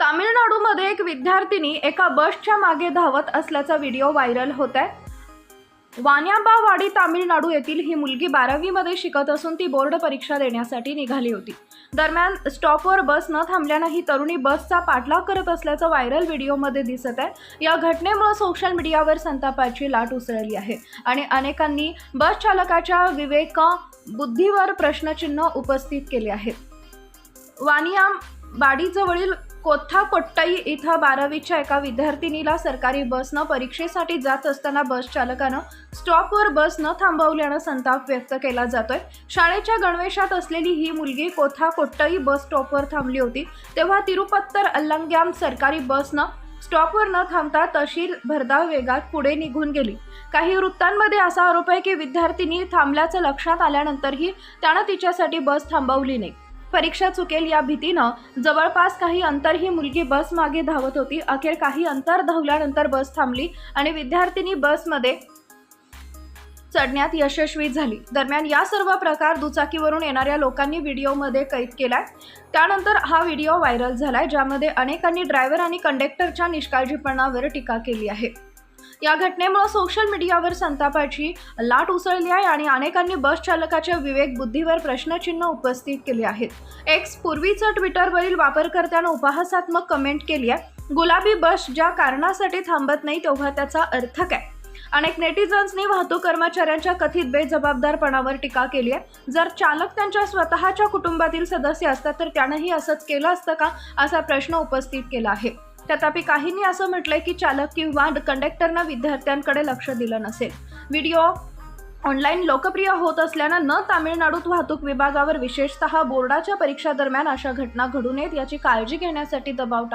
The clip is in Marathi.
तामिळनाडूमध्ये एक विद्यार्थिनी एका बसच्या मागे धावत असल्याचा व्हिडिओ व्हायरल होत आहे. वाण्याबावाडी तामिळनाडू येथील ही मुलगी बारावीमध्ये शिकत असून ती बोर्ड परीक्षा देण्यासाठी निघाली होती. दरम्यान स्टॉपवर बस न थांबल्यानं ही तरुणी बसचा पाठलाग करत असल्याचं व्हायरल व्हिडिओमध्ये दिसत आहे. या घटनेमुळे सोशल मीडियावर संतापाची लाट उसळली आहे आणि अनेकांनी बस चालकाच्या विवेक बुद्धीवर प्रश्नचिन्ह उपस्थित केले आहेत वानियाम बाडीजवळील कोथाकोट्टई इथं बारावीच्या एका विद्यार्थिनीला सरकारी बसनं परीक्षेसाठी जात असताना बस चालकानं स्टॉपवर बस न थांबवल्यानं संताप व्यक्त केला जातोय. शाळेच्या गणवेशात असलेली ही मुलगी कोथाकोट्टाई बस स्टॉपवर थांबली होती. तेव्हा तिरुपत्तर अल्लंग्याम सरकारी बसनं स्टॉपवर न थांबता तशी भरधाव वेगात पुढे निघून गेली. काही वृत्तांमध्ये असा आरोप आहे की विद्यार्थिनी थांबल्याचं लक्षात आल्यानंतरही त्यानं तिच्यासाठी बस थांबवली नाही. परीक्षा चुकेल या भीतीनं जवळपास काही अंतर ही मुलगी बस मागे धावत होती. अखेर काही अंतर धावल्यानंतर बस थांबली आणि विद्यार्थिनी बसमध्ये चढण्यात यशस्वी झाली. दरम्यान या सर्व प्रकार दुचाकीवरून येणाऱ्या लोकांनी व्हिडिओमध्ये कैद केलाय. त्यानंतर हा व्हिडिओ व्हायरल झालाय ज्यामध्ये अनेकांनी ड्रायव्हर आणि कंडक्टरच्या निष्काळजीपणावर टीका केली आहे. या घटनेमुळे सोशल मीडियावर संतापाची लाट उसळली आहे आणि अनेकांनी बस चालकाच्या विवेक बुद्धीवर प्रश्नचिन्ह उपस्थित केले आहेत. एक्स पूर्वीचं ट्विटरवरील वापरकर्त्यानं उपहासात्मक कमेंट केली आहे. गुलाबी बस ज्या कारणासाठी थांबत नाही तेव्हा त्याचा अर्थ काय? अनेक नेटिझन्सनी वाहतूक कर्मचाऱ्यांच्या कथित बेजबाबदारपणावर टीका केली आहे. जर चालक त्यांच्या स्वतःच्या कुटुंबातील सदस्य असतात तर त्यानंही असंच केलं असतं का? असा प्रश्न उपस्थित केला आहे. तथापि काहींनी असं म्हटलंय की चालक किंवा कंडक्टरनं विद्यार्थ्यांकडे लक्ष दिलं नसेल. व्हिडिओ ऑनलाईन लोकप्रिय होत असल्यानं न तामिळनाडूत वाहतूक विभागावर विशेषतः बोर्डाच्या परीक्षा दरम्यान अशा घटना घडू नयेत याची काळजी घेण्यासाठी दबाव टाक